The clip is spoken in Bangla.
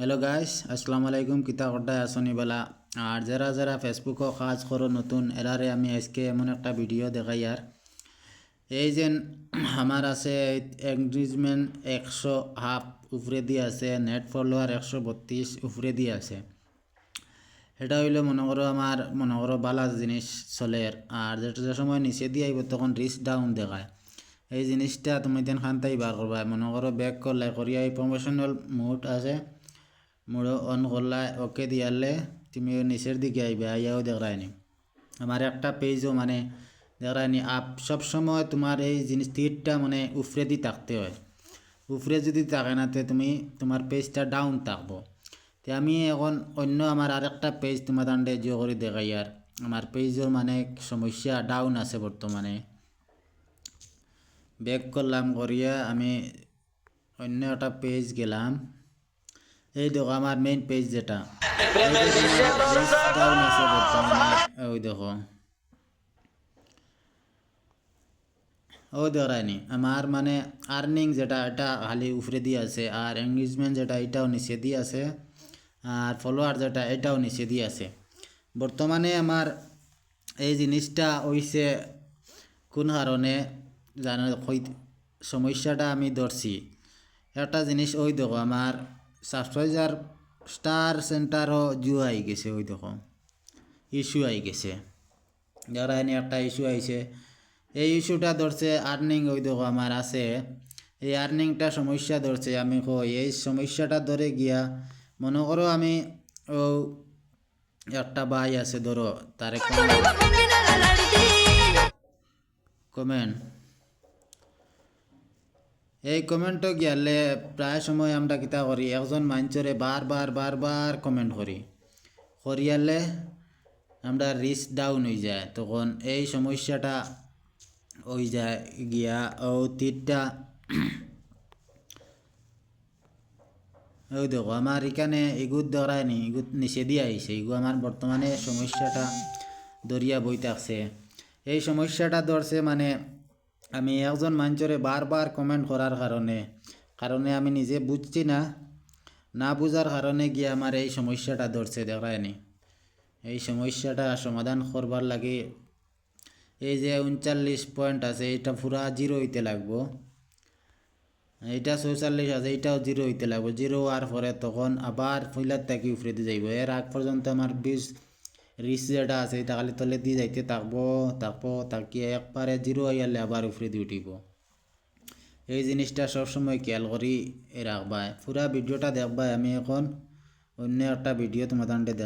হ্যালো গাইস আসসালামু আলাইকুম কিতা কড্ডায় আসনি বেলা আর যারা যারা ফেসবুকও কাজ করো নতুন, এরারে আমি আজকে এমন একটা ভিডিও দেখাই আর। এই যে আমার আছে এঙ্গেজমেন্ট একশো হাফ উপরে দিয়ে আছে নেট ফলোয়ার একশো বত্রিশ উপরে দিয়ে আছে। এটা হইল মনে করো আমার, মনে করো বালা জিনিস চলে আর। যে সময় নিচে দিয়ে আইব তখন রিস্ক ডাউন দেখায়। এই জিনিসটা তুমি তেন খানতাই বার করবা। মনে করো ব্যাক করলে, করিয়া এই প্রমোশনাল মুড আছে। মুড়ো অন করলা ওকে দিয়ালে তুমি নিচের দিকে আইবে আইয়াও দেখরাইনি আমার একটা পেজও মানে দেখরাইনি আপ সবসময় তোমার এই জিনিস তীরটা মানে উফরে দি থাকতে হয়। উফরে যদি থাকে না, তে তুমি তোমার পেজটা ডাউন থাকব। তে আমি এখন অন্য আমার আরেকটা পেজ তোমার দান্ডে জিও করে দেখাই আর আমার পেজের মানে সমস্যা ডাউন আছে বর্তমানে ব্যাক করলাম করিয়া আমি অন্য একটা পেজ গেলাম। এই দেখো আমার মেইন পেজ যেটা। ওই দেখো ও দেখায়নি আমার মানে আর্নিং যেটা, এটা খালি উপরে দিয়ে আছে। আর এঙ্গেজমেন্ট যেটা, এটাও নিচে দিয়ে আছে। আর ফলোয়ার যেটা, এটাও নিচে দিয়ে আছে। বর্তমানে আমার এই জিনিসটা হইছে কোন কারণে জানো সমস্যাটা আমি ধরছি। একটা জিনিস ওই দেখো, আমার সাবস্ক্রাইবার স্টার সেন্টারও জু আই গেছে ওই দেখো ইস্যু আই গেছে যারা এনে একটা ইস্যু আইছে এই ইস্যুটা ধরছে আর্নিং ওই দেখো আমার আছে এই আর্নিংটা সমস্যা ধরছে আমি কই এই সমস্যাটা ধরে গিয়া মনে করো আমি ও একটা ভাই আছে ধরো তারে কমেন্ট এই কমেন্টও গিয়ালে প্রায় সময় আমরা কিতা করি। একজন মানুষরে বারবার বারবার কমেন্ট করি। করিয়ালে আমরা রিস্ক ডাউন হয়ে যায়। তখন এই সমস্যাটা হয়ে যায় গিয়া ও তীরটা ওই দেখো আমার এখানে এগুত ধরায়নি এগুত নিচে দিয়ে আইছে এগু আমার বর্তমানে সমস্যাটা দরিয়া বই থাকছে। এই সমস্যাটা ধরছে মানে আমি একজন মানুষরে বারবার কমেন্ট করার কারণে কারণে আমি নিজে বুঝছি না। না বুঝার কারণে গিয়ে আমার এই সমস্যাটা ধরছে দেখায়নি এই সমস্যাটা সমাধান করবার লাগে এই যে উনচল্লিশ পয়েন্ট আছে এটা পুরা জিরো হইতে লাগবো। এইটা চৌচল্লিশ আছে, এইটাও জিরো হইতে লাগবে। জিরো হওয়ার পরে তখন আবার ফইলার থাকি উফরে দিয়ে যাইব। এর আগ পর্যন্ত আমার বিশ রিস যেটা আছে খালি তলে দিয়ে যাইতে থাকব থাকব তাকিয়ে একবারে জিরো হয়ে গেলে আবার উপরে দিয়ে উঠিব। এই জিনিসটা সবসময় খেয়াল করি রাখবায় পুরা ভিডিওটা দেখবাই, আমি এখন অন্য একটা ভিডিও তোমাদের